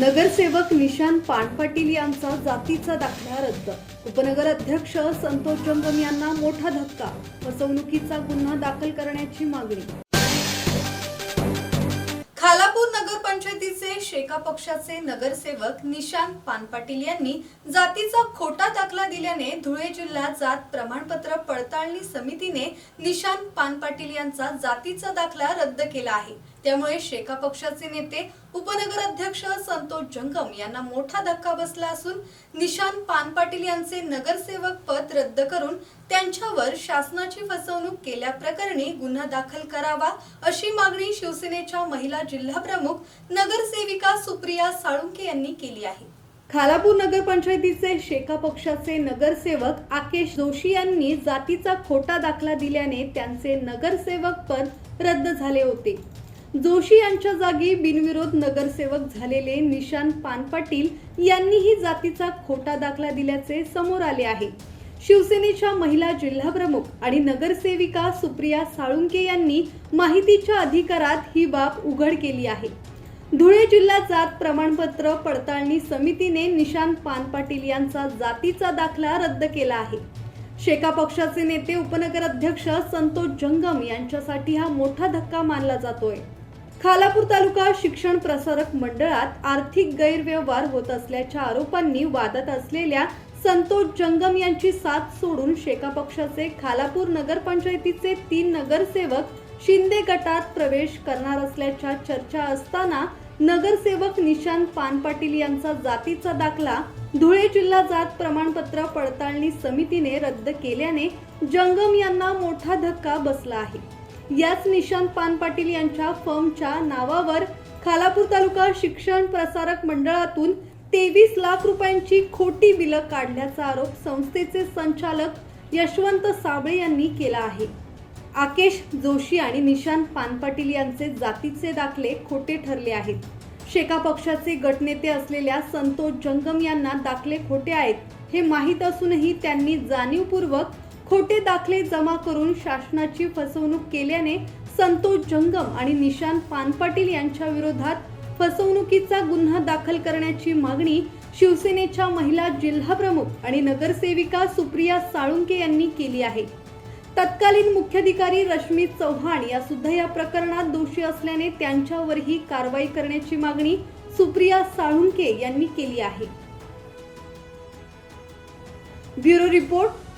नगरसेवक निशांत पानपाटील यांचा जातीचा दाखला रद्द. उपनगर अध्यक्ष संतोष जंगम यांना मोठा धक्का. फसवणुकीचा गुन्हा दाखल करण्याची मागणी. खालापूर नगरपंचायतीचे शेका पक्षाचे नगरसेवक निशांत पानपाटील यांनी जातीचा खोटा दाखला दिल्याने धुळे जिल्हा जात प्रमाणपत्र पडताळणी समितीने निशांत पानपाटील यांचा जातीचा दाखला रद्द केला आहे. त्यामुळे शेका पक्षाचे नेते उपनगर अध्यक्ष संतोष जंगम यांना मोठा धक्का बसला असून निशांत पानपाटील यांचे नगरसेवक पद रद्द करून त्यांच्यावर शासनाची फसवणूक केल्याप्रकरणी गुन्हा दाखल करावा अशी मागणी शिवसेनेच्या महिला जिल्हा प्रमुख नगरसेविका सुप्रिया साळुंके यांनी केली आहे. खालापूर नगरपंचायतीचे शेका पक्षाचे नगरसेवक आकेश जोशी यांनी जातीचा खोटा दाखला दिल्याने त्यांचे नगरसेवक पद रद्द झाले होते. जोशी यांच्या जागी बिनविरोध नगरसेवक झालेले निशांत पानपाटील यांनीही जातीचा खोटा दाखला दिल्याचे समोर आले आहे. शिवसेनेच्या महिला जिल्हाप्रमुख आणि नगरसेविका सुप्रिया साळुंके यांनी माहितीच्या अधिकारात ही बाब उघड केली आहे. धुळे जिल्हा जात प्रमाणपत्र पडताळणी समितीने निशांत पानपाटील यांचा जातीचा दाखला रद्द केला आहे. शेका पक्षाचे नेते उपनगर अध्यक्ष संतोष जंगम यांच्यासाठी हा मोठा धक्का मानला जातोय. खालापूर तालुका शिक्षण प्रसारक मंडळात आर्थिक गैरव्यवहार होत असल्याच्या आरोपांनी वादत असलेल्या संतोष जंगम यांची साथ सोडून शेका पक्षाचे खालापूर नगरपंचायतीचे तीन नगरसेवक शिंदे गटात प्रवेश करणार असल्याच्या चर्चा असताना नगरसेवक निशांत पानपाटील यांचा जातीचा दाखला धुळे जिल्हा जात प्रमाणपत्र पडताळणी समितीने रद्द केल्याने जंगम यांना मोठा धक्का बसला आहे. याच निशांत पानपाटील यांच्या फर्मच्या नावावर खालापूर तालुका शिक्षण प्रसारक मंडळातून तेवीस लाख रुपयांची खोटी बिलं काढल्याचा आरोप संस्थेचे संचालक यशवंत साबळे यांनी केला आहे. आकेश जोशी आणि निशांत पानपाटील यांचे जातीचे दाखले खोटे ठरले आहेत. शेका पक्षाचे गटनेते असलेल्या संतोष जंगम यांना दाखले खोटे आहेत हे माहीत असूनही त्यांनी जाणीवपूर्वक खोटे दाखले जमा करून शासनाची फसवणूक केल्याने संतोष जंगम आणि निशांत पानपाटील यांच्या विरोधात फसवणुकीचा गुन्हा दाखल करण्याची मागणी शिवसेनेच्या महिला जिल्हाप्रमुख आणि नगरसेविका सुप्रिया साळुंके यांनी केली आहे. तत्कालीन मुख्याधिकारी रश्मी चव्हाण या सुद्धा या प्रकरणात दोषी असल्याने त्यांच्यावरही कारवाई करण्याची मागणी सुप्रिया साळुंके यांनी केली आहे. Bureau report